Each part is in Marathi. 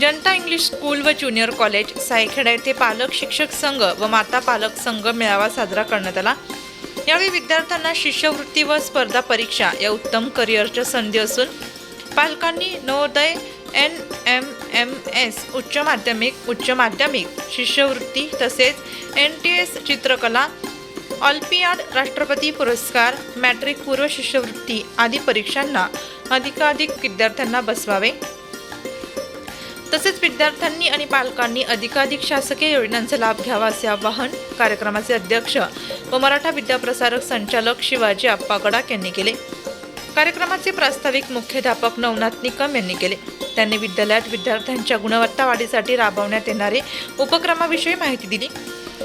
जनता इंग्लिश स्कूल व ज्युनियर कॉलेज सायखेडा येथे पालक शिक्षक संघ व माता पालक संघ मेळावा साजरा करण्यात आला. यावेळी विद्यार्थ्यांना शिष्यवृत्ती व स्पर्धा परीक्षा या उत्तम करिअरच्या संधी असून पालकांनी Navodaya N M M S उच्च माध्यमिक उच्च माध्यमिक शिष्यवृत्ती तसेच एन टी एस चित्रकला ऑलिम्पियाड राष्ट्रपती पुरस्कार मॅट्रिक पूर्व शिष्यवृत्ती आदी परीक्षांना अधिकाधिक विद्यार्थ्यांना बसवावे. तसेच विद्यार्थ्यांनी आणि पालकांनी अधिकाधिक शासकीय योजनांचा लाभ घ्यावा असे आवाहन कार्यक्रमाचे अध्यक्ष व मराठा विद्याप्रसारक संचालक शिवाजी आप्पा गडाख यांनी केले. कार्यक्रमाचे प्रास्ताविक मुख्याध्यापक नवनाथ निकम यांनी केले. त्यांनी विद्यालयात विद्यार्थ्यांच्या गुणवत्ता वाढीसाठी राबवण्यात येणारे उपक्रमाविषयी माहिती दिली.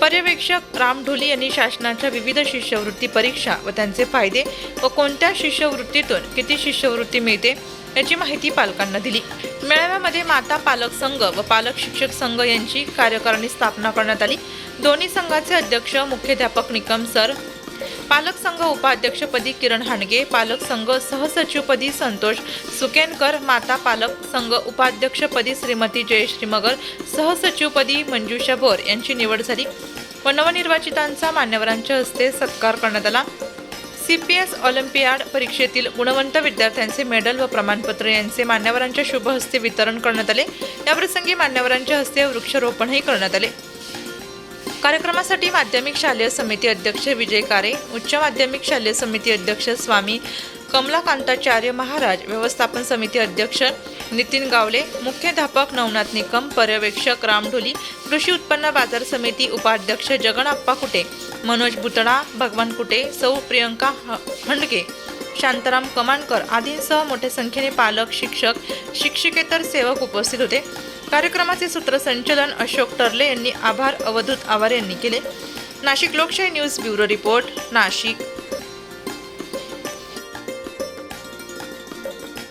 पर्यवेक्षक राम ढोली यांनी शासनाच्या विविध शिष्यवृत्ती परीक्षा व त्यांचे फायदे व कोणत्या शिष्यवृत्तीतून किती शिष्यवृत्ती मिळते याची माहिती पालकांना दिली. मेळाव्यामध्ये माता पालक संघ व पालक शिक्षक संघ यांची कार्यकारिणी स्थापना करण्यात आली. दोन्ही संघाचे अध्यक्ष मुख्याध्यापक निकम सर पालक संघ उपाध्यक्षपदी किरण हांडगे पालक संघ सहसचिवपदी संतोष सुकेनकर माता पालक संघ उपाध्यक्षपदी श्रीमती जयश्री मगर सहसचिवपदी मंजुषा भोर यांची निवड झाली व नवनिर्वाचितांचा मान्यवरांच्या हस्ते सत्कार करण्यात आला. सी पी एस ऑलिम्पियाड परीक्षेतील गुणवंत विद्यार्थ्यांचे मेडल व प्रमाणपत्र यांचे मान्यवरांच्या शुभ हस्ते वितरण करण्यात आले. याप्रसंगी मान्यवरांच्या हस्ते वृक्षारोपणही करण्यात आले. कार्यक्रमासाठी माध्यमिक शालेय समिती अध्यक्ष विजय कारे उच्च माध्यमिक शालेय समिती अध्यक्ष स्वामी कमलाकांताचार्य महाराज व्यवस्थापन समिती अध्यक्ष नितीन गावले मुख्याध्यापक नवनाथ निकम पर्यवेक्षक रामढोली कृषी उत्पन्न बाजार समिती उपाध्यक्ष जगनप्पा कुटे. मनोज बुतडा भगवान कुटे सौ प्रियंका ह- हंडगे शांताराम कमानकर आदींसह मोठ्या संख्येने पालक शिक्षक शिक्षिकेतर सेवक उपस्थित होते. कार्यक्रमाचे सूत्रसंचलन अशोक टर्ले यांनी आभार अवधूत आवार यांनी केले. नाशिक लोकशाही न्यूज ब्युरो रिपोर्ट नाशिक.